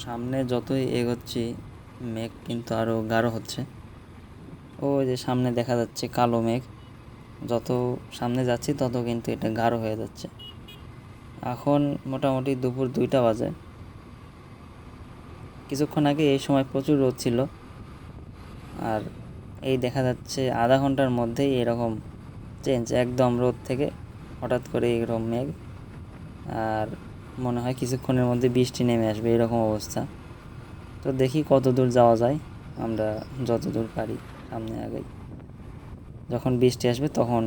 সামনে যতই এগোচ্ছি, মেঘ কিন্তু আরও গাঢ় হচ্ছে। ওই যে সামনে দেখা যাচ্ছে কালো মেঘ। যত সামনে যাচ্ছি, তত কিন্তু এটা গাঢ় হয়ে যাচ্ছে। এখন মোটামুটি দুপুর দুইটা বাজে। কিছুক্ষণ আগে এই সময় প্রচুর রোদ ছিল। আর এই দেখা যাচ্ছে আধা ঘণ্টার মধ্যেই এরকম চেঞ্জ একদম রোদ থেকে হঠাৎ করে এরকম মেঘ। আর মনে হয় কিছুক্ষণের মধ্যে বৃষ্টি নেমে আসবে, এরকম অবস্থা। তো দেখি কত দূর যাওয়া যায়, আমরা যত দূর পারি সামনে আগে যখন বৃষ্টি আসবে তখন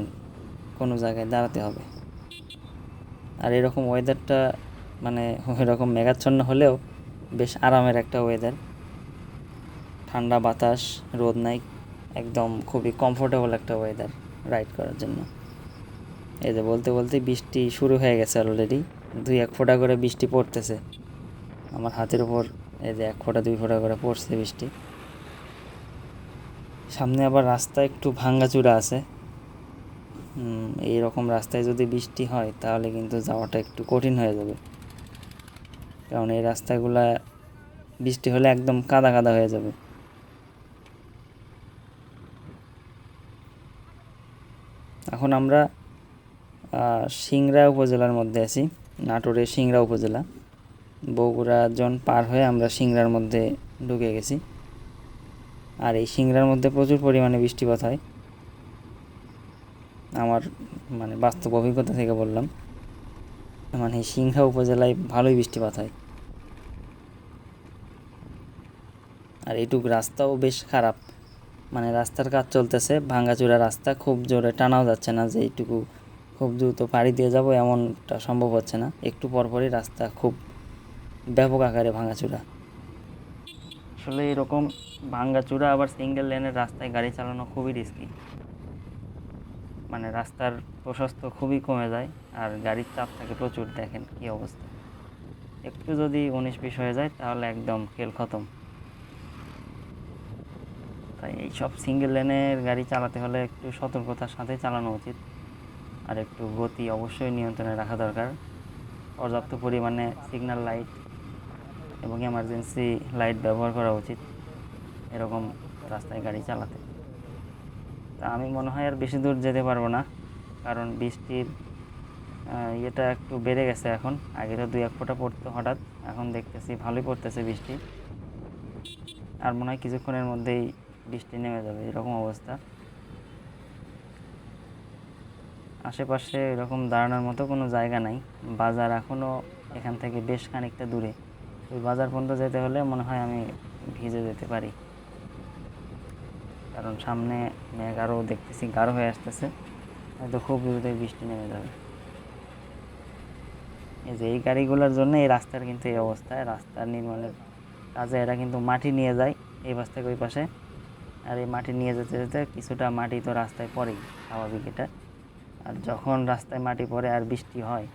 কোনো জায়গায় দাঁড়াতে হবে। আর এরকম ওয়েদারটা মানে এরকম মেঘাচ্ছন্ন হলেও বেশ আরামের একটা ওয়েদার ঠান্ডা বাতাস, রোদ নাই, একদম খুবই কমফোর্টেবল একটা ওয়েদার রাইড করার জন্য। এই যে বলতে বলতে বৃষ্টি শুরু হয়ে গেছে অলরেডি দুই এক ফোঁটা করে বৃষ্টি পড়তেছে। আমার হাতের উপর এই যে এক ফোঁটা, দুই ফোঁটা করে পড়ছে বৃষ্টি। সামনে আবার রাস্তা একটু ভাঙ্গাচুরা আছে। এই রকম রাস্তায় যদি বৃষ্টি হয়, তাহলে কিন্তু যাওয়াটা একটু কঠিন হয়ে যাবে। কারণ এই রাস্তাগুলা বৃষ্টি হলে একদম কাদা কাদা হয়ে যাবে। এখন আমরা সিংড়া উপজেলার মধ্যে আছি। নাটোরের সিংড়া উপজেলা। বগুড়া জন পার হয়ে আমরা সিংড়ার মধ্যে ঢুকে গেছি। আর এই সিংড়ার মধ্যে প্রচুর পরিমাণে বৃষ্টিপাত হয়। আমার মানে বাস্তব অভিজ্ঞতা থেকে বললাম মানে সিংহা উপজেলায় ভালোই বৃষ্টিপাত হয়। আর এইটুক রাস্তাও বেশ খারাপ। মানে রাস্তার কাজ চলতেছে, ভাঙ্গাচুরা রাস্তা, খুব জোরে টানাও যাচ্ছে না যে এইটুকু খুব দ্রুত পাড়ি দিয়ে যাব, এমনটা সম্ভব হচ্ছে না। একটু পরপরই রাস্তা খুব ব্যাপক আকারে ভাঙাচুরা। আসলে এরকম ভাঙ্গাচুরা আবার সিঙ্গেল লেনের রাস্তায় গাড়ি চালানো খুবই রিস্কি মানে রাস্তার প্রশস্ত খুবই কমে যায়, আর গাড়ির চাপ থাকে প্রচুর দেখেন কী অবস্থা। একটু যদি উনিশ বিশ হয়ে যায়, তাহলে একদম খেল খতম। তাই এইসব সিঙ্গেল লেনের গাড়ি চালাতে হলে একটু সতর্কতার সাথে চালানো উচিত। আর একটু গতি অবশ্যই নিয়ন্ত্রণে রাখা দরকার। পর্যাপ্ত পরিমাণে সিগন্যাল লাইট এবং এমার্জেন্সি লাইট ব্যবহার করা উচিত এরকম রাস্তায় গাড়ি চালাতে। তা আমি মনে হয় আর বেশি দূর যেতে পারব না, কারণ বৃষ্টির ইয়েটা একটু বেড়ে গেছে এখন। আগে তো দুই এক ফোঁটা পড়তো হঠাৎ, এখন দেখতেছি ভালোই পড়তেছে বৃষ্টি। আর মনে হয় কিছুক্ষণের মধ্যেই বৃষ্টি নেমে যাবে, এরকম অবস্থা। আশেপাশে এরকম দাঁড়ানোর মতো কোনো জায়গা নাই। বাজার এখনও এখান থেকে বেশ খানিকটা দূরে। ওই বাজার পর্যন্ত যেতে হলে মনে হয় আমি ভিজে যেতে পারি। কারণ সামনে মেঘ আরও দেখতেছি, গাঢ় হয়ে আসতেছে। হয়তো খুব দ্রুতই বৃষ্টি নেমে যাবে। এই যে এই গাড়িগুলোর জন্য এই রাস্তার কিন্তু এই অবস্থায় রাস্তার নির্মাণের কাজে এরা কিন্তু মাটি নিয়ে যায় এই পাশ থেকে ওই পাশে। আর এই মাটি নিয়ে যেতে যেতে কিছুটা মাটি তো রাস্তায় পড়েই, স্বাভাবিক এটা। আর যখন রাস্তায় মাটি পড়ে আর বৃষ্টি হয়,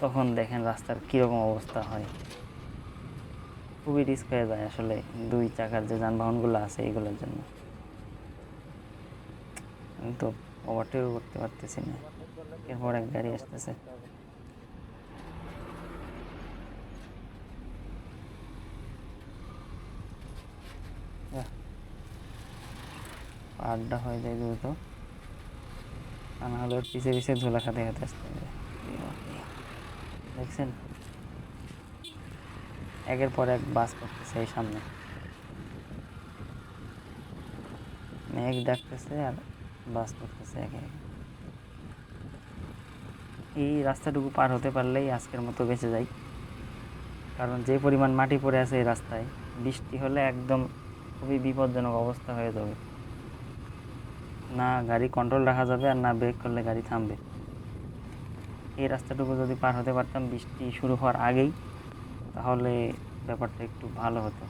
তখন দেখেন রাস্তার কীরকম অবস্থা হয়। খুবই রিস্ক হয়ে যায় আসলে দুই চাকার যে যানবাহনগুলো আছে এইগুলোর জন্য। আমি তো ওভারটেক করতে পারতেছি না। এরপর এক গাড়ি আসতেছে। আড্ডা হয়ে যায় দ্রুত। না হলে পিছিয়ে পিছিয়ে ঝোলা খাতে খাতে আসতে হবে। দেখছেন? একের পর এক বাস করতেছে এই সামনে। মেঘ ডাকতেছে আর বাস করতেছে একে। এই রাস্তাটুকু পার হতে পারলেই আজকের মতো বেঁচে যাই। কারণ যে পরিমাণ মাটি পড়ে আছে এই রাস্তায়, বৃষ্টি হলে একদম খুবই বিপজ্জনক অবস্থা হয়ে যাবে। না গাড়ি কন্ট্রোল রাখা যাবে আর না ব্রেক করলে গাড়ি থামবে। এই রাস্তাটুকু যদি পার হতে পারতাম বৃষ্টি শুরু হওয়ার আগেই, তাহলে ব্যাপারটা একটু ভালো হতো।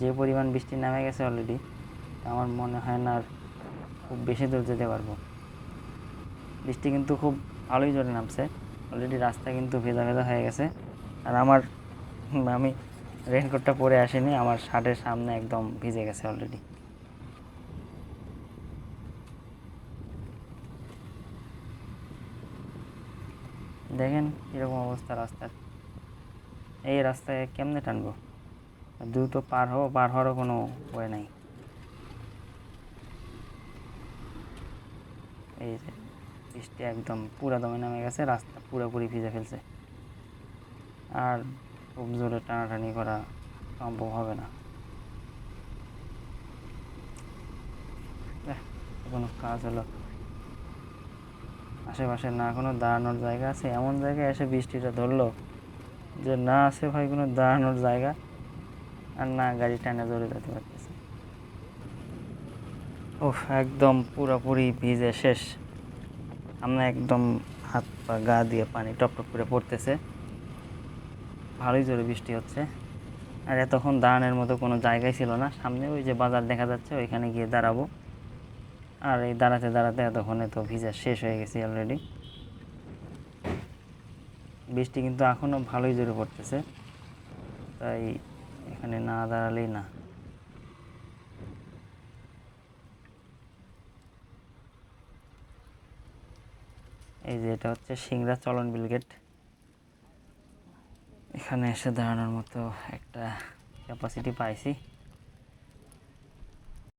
যে পরিমাণ বৃষ্টি নেমে গেছে অলরেডি আমার মনে হয় না আর খুব বেশি দূর যেতে পারব। বৃষ্টি কিন্তু খুব ভালোই জোরে নামছে। অলরেডি রাস্তা কিন্তু ভেজা ভেজা হয়ে গেছে। আর আমার, আমি রেনকোটটা পরে আসিনি, আমার শার্টের সামনে একদম ভিজে গেছে অলরেডি দেখেন কীরকম অবস্থা রাস্তার। এই রাস্তায় কেমনে টানবো? দ্রুত পার হব পার হওয়ারও কোনো উপায় নাই। এই যে, বৃষ্টি একদম পুরা দমে নামে গেছে, রাস্তা পুরোপুরি ভিজে ফেলছে। আর খুব জোরে টানাটানি করা সম্ভব হবে না। কোনো কাজ হলো। আশেপাশে না কোনো দাঁড়ানোর জায়গা আছে? এমন জায়গায় এসে বৃষ্টিটা ধরলো যে না আছে ভাই কোনো দাঁড়ানোর জায়গা। আর না গাড়ি টানে জোরে যেতে পারতেছে। ও একদম পুরোপুরি ভিজে শেষ। আমরা একদম হাত পা গা দিয়ে পানি টপ টপ করে পড়তেছে। ভালোই জোরে বৃষ্টি হচ্ছে। আর এতক্ষণ দাঁড়ানোর মতো কোনো জায়গাই ছিল না। সামনে ওই যে বাজার দেখা যাচ্ছে, ওইখানে গিয়ে দাঁড়াবো। আর এই দাঁড়াতে দাঁড়াতে এতক্ষণে তো ভিজা শেষ হয়ে গেছি অলরেডি বৃষ্টি কিন্তু এখনও ভালোই জোরে পড়তেছে, তাই এখানে না দাঁড়ালেই না। এই যে এটা হচ্ছে সিংড়া চলন বিলগেট এখানে এসে দাঁড়ানোর মতো একটা ক্যাপাসিটি পাইছি।